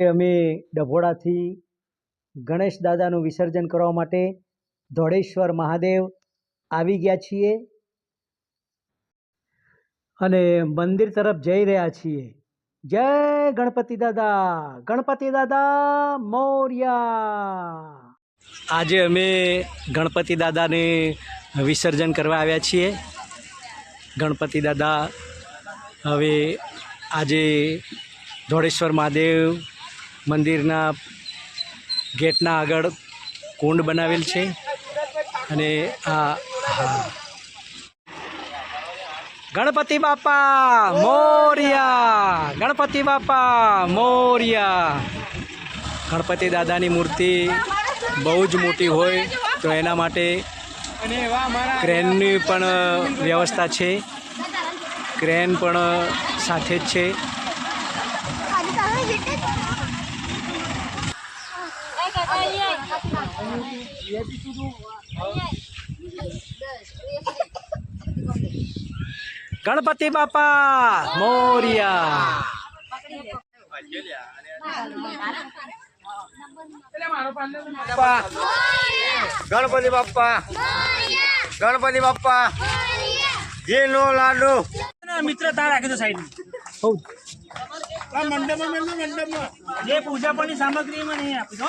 અમે ડભોડાથી ગણેશ દાદાનું વિસર્જન કરવા માટે ધોળેશ્વર મહાદેવ આવી ગયા છીએ અને મંદિર તરફ જઈ રહ્યા છીએ. જય ગણપતિ દાદા ગણપતિ દાદા મોર્યા. આજે અમે ગણપતિ દાદાને વિસર્જન કરવા આવ્યા છીએ. ગણપતિ દાદા, હવે આજે ધોળેશ્વર મહાદેવ મંદિરના ગેટના આગળ કુંડ બનાવેલ છે અને આ, હા. ગણપતિ બાપા, મોર્યા. ગણપતિ બાપા, મોર્યા. ગણપતિ દાદાની મૂર્તિ બહુ જ મોટી હોય તો એના માટે ક્રેનની પણ વ્યવસ્થા છે. ક્રેન પણ સાથે જ છે. ગણપતિ બાપા મોર્યા. ગણપતિ બાપા. ગણપતિ બાપા. જે નો લાડુ મિત્ર તાર રાખી દો સાઈડ હઉ. જે પૂજા પાની સામગ્રી માં નહીં આપી દો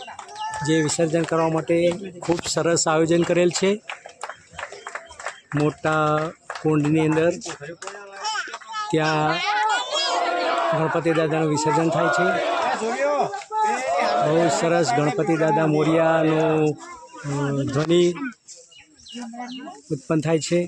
જે વિસર્જન કરવા માટે ખૂબ સરસ આયોજન કરેલ છે. મોટા કુંડની અંદર ત્યાં ગણપતિ દાદાનું વિસર્જન થાય છે. બહુ સરસ ગણપતિ દાદા મોરિયાનો ધ્વનિ ઉત્પન્ન થાય છે.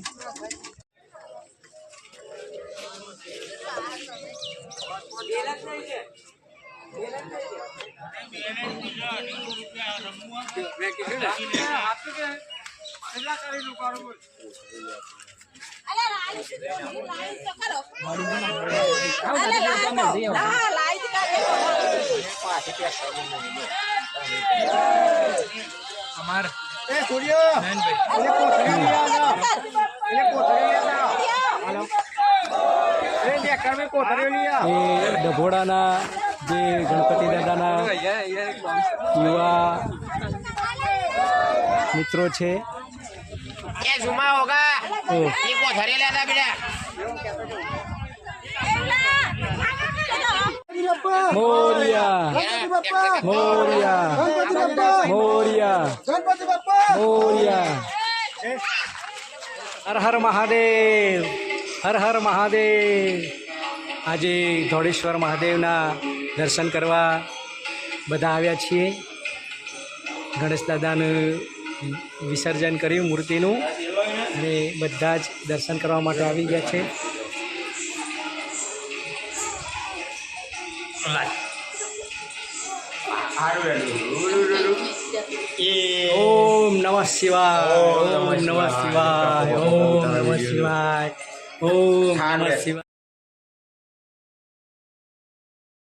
એ સૂર્ય એને કોથળી લઈ આવો. એને કોથળી લઈ આવો. હાલો. એ નેકર મેં કોથળી લઈ આવો. એ ડભોડાના જે ગણપતિ દાદાના યુવા મિત્રો છે. મોરિયા. મોરિયા. હર હર મહાદેવ. હર હર મહાદેવ. આજે ધોળેશ્વર મહાદેવના દર્શન કરવા બધા આવ્યા છીએ. ગણેશ દાદાનું વિસર્જન કર્યું મૂર્તિનું અને બધા જ દર્શન કરવા માટે આવી ગયા છે. ઓમ નમઃ શિવાય ઓમ નમઃ શિવાય. ઓમ નમઃ શિવાય ઓમ નમઃ શિવાય.